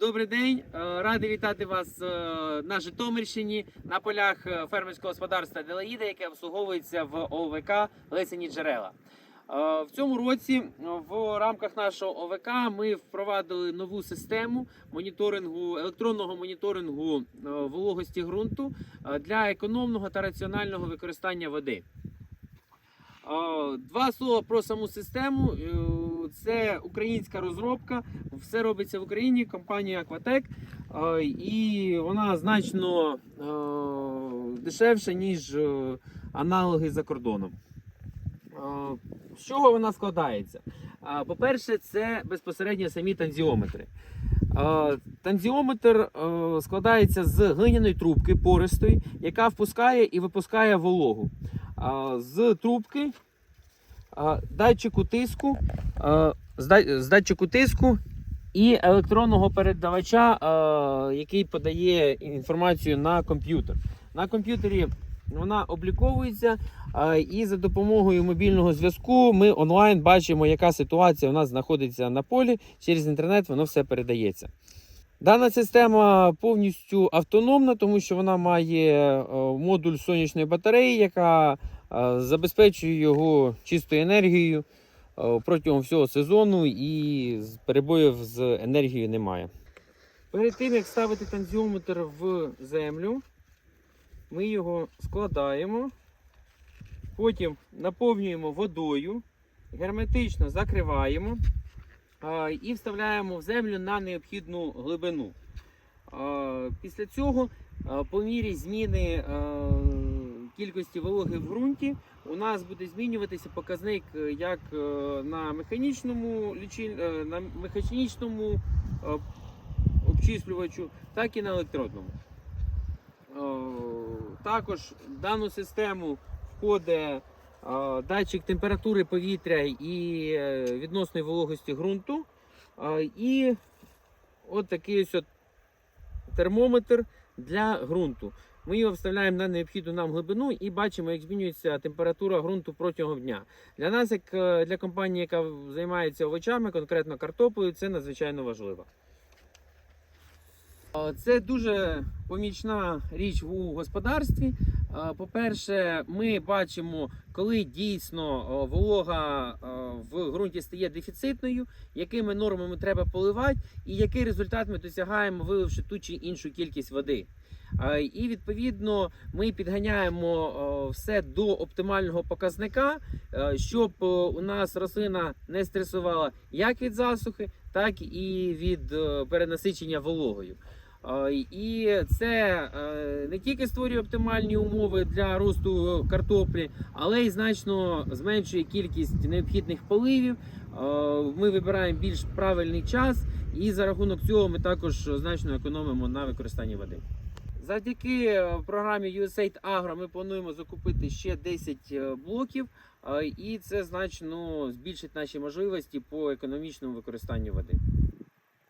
Добрий день, Е, радий вітати вас е, на Житомирщині на полях е, фермерського господарства Делаїда, яке обслуговується в ОВК Лесені Джерела. В цьому році в рамках нашого ОВК ми впровадили нову систему моніторингу електронного моніторингу вологості ґрунту для економного та раціонального використання води. Два слова про саму систему. Це українська розробка, все робиться в Україні, компанія Aquatec, е, і вона значно е, дешевша, ніж е, аналоги за кордоном. З чого вона складається? По-перше, це безпосередньо самі танзіометри. Танзіометр складається з глиняної трубки пористої, яка впускає і випускає вологу. З трубки датчику тиску, з датчику тиску і електронного передавача, який подає інформацію на комп'ютер. На комп'ютері вона обліковується, і за допомогою мобільного зв'язку ми онлайн бачимо, яка ситуація у нас знаходиться на полі. Через інтернет воно все передається. Дана система повністю автономна, тому що вона має е, модуль сонячної батареї, яка е, забезпечує його чистою енергією е, протягом всього сезону і перебоїв з енергією немає. Перед тим як ставити танзіометр в землю, ми його складаємо, потім наповнюємо водою, герметично закриваємо і вставляємо в землю на необхідну глибину. Після цього, по мірі зміни кількості вологи в ґрунті, у нас буде змінюватися показник е, як е, на механічному е, на механічному обчислювачу, так і на електродному. Також в дану систему входить датчик температури повітря і е, відносної вологості ґрунту. І от такий ось от термометр для ґрунту. Ми його вставляємо на необхідну нам глибину і бачимо, як змінюється температура ґрунту протягом дня. Для нас, як е, для компанії, яка займається овочами, конкретно картоплею, це надзвичайно важливо. Е, Це дуже помічна річ у господарстві. По-перше, ми бачимо, коли дійсно волога в ґрунті стає дефіцитною, якими нормами треба поливати, і який результат ми досягаємо, виливши ту чи іншу кількість води. І відповідно ми підганяємо все до оптимального показника, е, щоб у нас рослина не стресувала як від засухи, так і від перенасичення вологою. Е, І це е, не тільки створює оптимальні умови для росту картоплі, але й значно зменшує кількість необхідних поливів. Е, Ми вибираємо більш правильний час, і за рахунок цього ми також значно економимо на використанні води. Завдяки програмі USAID Agro ми плануємо закупити ще 10 е, блоків, і це значно збільшить наші можливості по економічному використанню води.